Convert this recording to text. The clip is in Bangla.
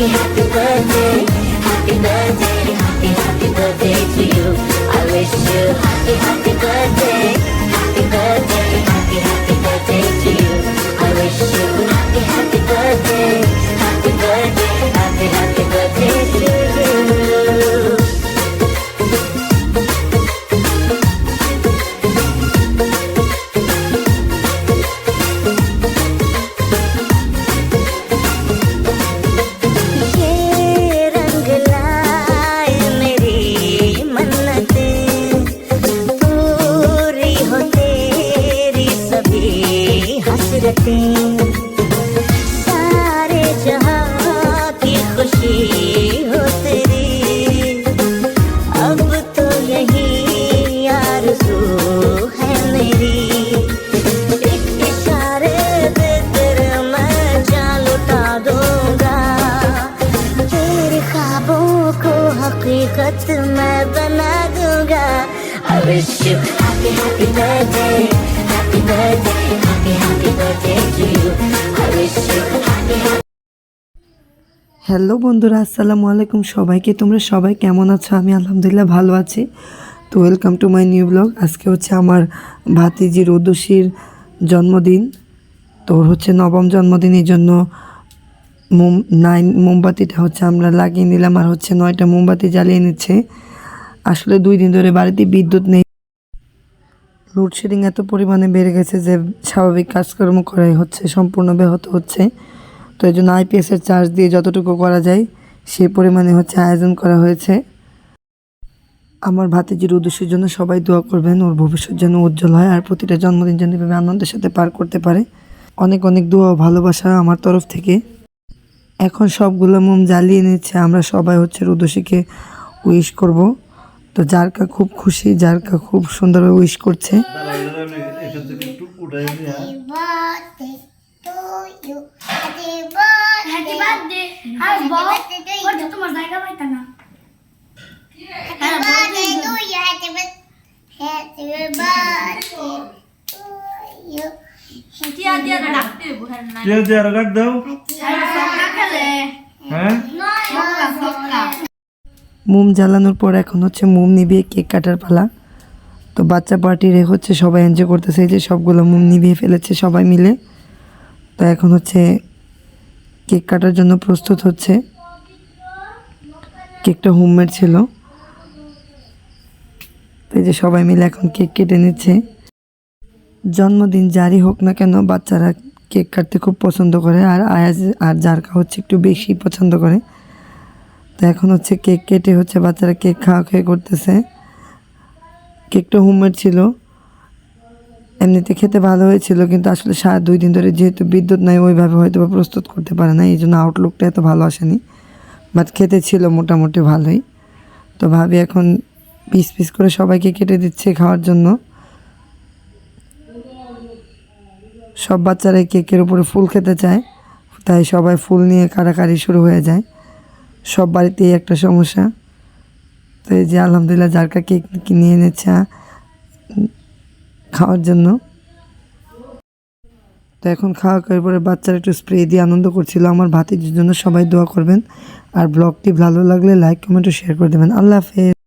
happy happy হ্যালো বন্ধুরা, আসসালামু আলাইকুম সবাইকে। তোমরা সবাই কেমন আছো? আমি আলহামদুলিল্লাহ ভালো আছি। তো welcome to my new blog আজকে হচ্ছে আমার ভাতিজির উদুষির জন্মদিন। তো হচ্ছে নবম জন্মদিন, এই জন্য মোম নাইন মোমবাতিটা হচ্ছে আমরা লাগিয়ে নিলাম আর হচ্ছে নয়টা মোমবাতি জ্বালিয়ে নিচ্ছে। আসলে দুই দিন ধরে বাড়িতে বিদ্যুৎ নেই। লোডশেডিং এত পরিমাণে বেড়ে গেছে যে স্বাভাবিক কাজকর্ম করাই হচ্ছে, সম্পূর্ণ ব্যাহত হচ্ছে। তো এই জন্য আইপিএসের চার্জ দিয়ে যতটুকু করা যায় সেই পরিমাণে হচ্ছে আয়োজন করা হয়েছে। আমার ভাতিজির উদ্দেশ্যের জন্য সবাই দোয়া করবেন, ওর ভবিষ্যৎ যেন উজ্জ্বল হয় আর প্রতিটা জন্মদিন যেন এভাবে আনন্দের সাথে পার করতে পারে। অনেক অনেক দোয়া ভালোবাসা আমার তরফ থেকে। এখন সবগুলো মোম জ্বালিয়ে নিচ্ছে, আমরা সবাই হচ্ছে রুদোষীকে উইশ করব। তো জারকা খুব খুশি জারকা খুব সুন্দরভাবে উইশ করছে ডাক দাও হ্যাঁ মোম জ্বালানোর পর এখন হচ্ছে মোম নিভিয়ে কেক কাটার পালা। তো বাচ্চা পার্টিরে হচ্ছে সবাই এনজয় করতেছে যে সবগুলো মোম নিভিয়ে ফেলেছে সবাই মিলে। তো এখন হচ্ছে কেক কাটার জন্য প্রস্তুত হচ্ছে। কেকটা হোমমেড ছিল। তো এই যে সবাই মিলে এখন কেক কেটে নিচ্ছে। জন্মদিন যারই হোক না কেন বাচ্চারা কেক কাটতে খুব পছন্দ করে, আর আয়াজ আর জারকা হচ্ছে একটু বেশি পছন্দ করে। তো এখন হচ্ছে কেক কেটে হচ্ছে বাচ্চারা কেক খাওয়া খেয়ে করতেছে। কেকটা হোমমেড ছিল। এমনিতে খেতে ভালো হয়েছিল, কিন্তু আসলে সারা দুই দিন ধরে যেহেতু বিদ্যুৎ নাই, ওইভাবে হয়তো বা প্রস্তুত করতে পারে না এই জন্য আউটলুকটা এত ভালো আসেনি। বাট খেতে ছিল মোটামুটি ভালোই। তো ভাবি এখন পিস পিস করে সবাইকে কেটে দিচ্ছে খাওয়ার জন্য। সব বাচ্চারাই কেকের উপরে ফুল খেতে চায়, তাই সবাই ফুল নিয়ে কাড়াকাড়ি শুরু হয়ে যায়। সব বাড়িতেই একটা সমস্যা। তো এই যে আলহামদুলিল্লাহ জারকা কেক কিনে এনেছে খাওয়ার জন্য। তো এখন খাওয়া করার পরে বাচ্চারা একটু স্প্রে দিয়ে আনন্দ করছিল। আমার ভাতিজির জন্য সবাই দোয়া করবেন। আর ব্লগটি ভালো লাগলে লাইক কমেন্ট ও শেয়ার করে দেবেন। আল্লাহ হাফেজ।